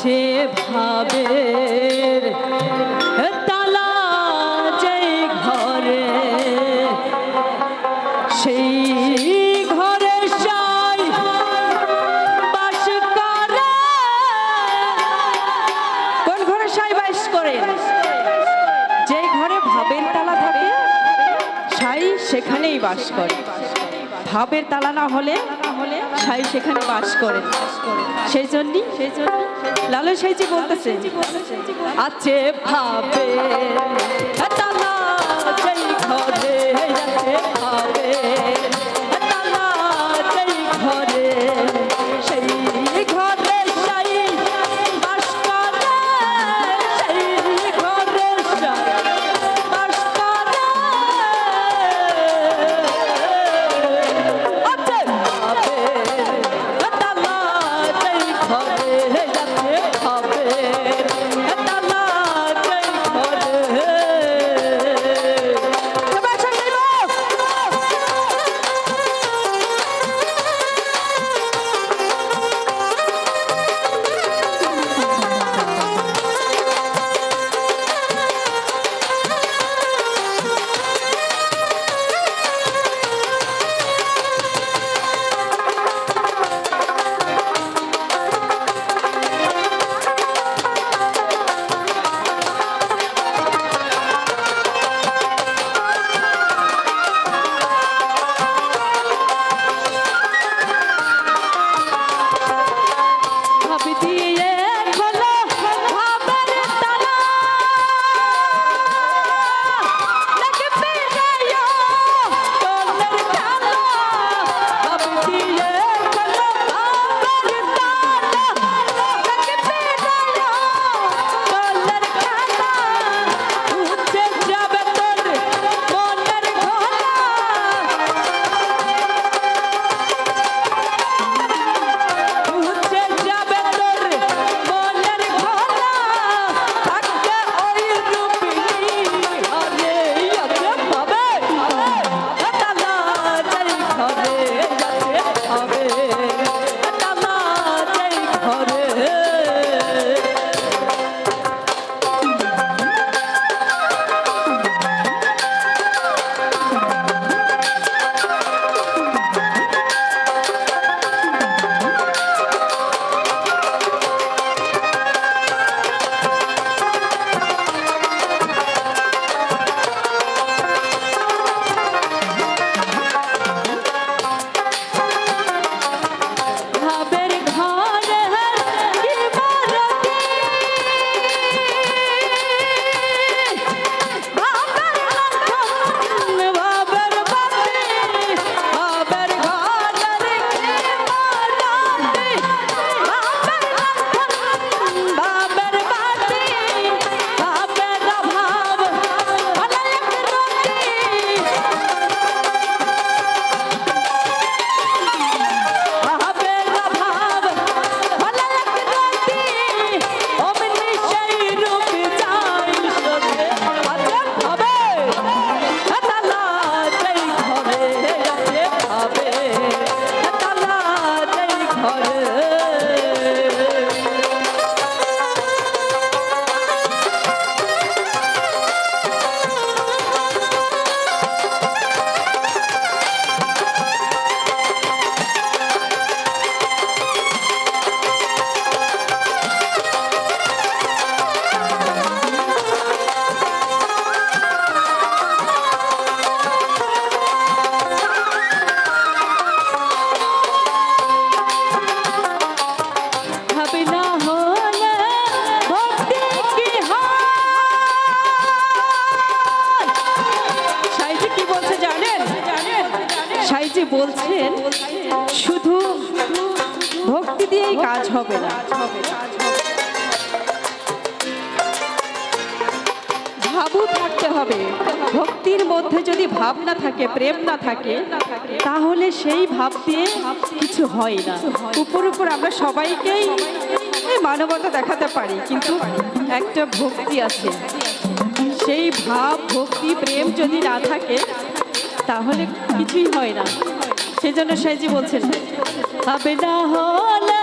আছে ভাবের তালা যেই ঘরে, সেই ঘরে সাই বাস করে। কোন ঘরে সাই বাস করে? যে ঘরে ভাবের তালা থাকে, সাই সেখানেই বাস করে। ভাবের তালা না হলে সাই সেখানে বাস করে সেই জন্য সেই জন্য লালু সাইজি বলতেছে। আছে ভাবের সাইজি বলছেন, শুধু ভক্তি দিয়েই কাজ হবে না। ভাবও থাকতে হবে। ভক্তির মধ্যে যদি ভাব না থাকে, প্রেম না থাকে, তাহলে সেই ভাব দিয়ে কিছু হয় না। উপর উপর আমরা সবাইকেই মানবতা দেখাতে পারি, কিন্তু একটা ভক্তি আছে। সেই ভাব, ভক্তি, প্রেম যদি না থাকে তাহলে কিছুই হয় না। সেজন্য সাইজি বলছেন হবে না হলে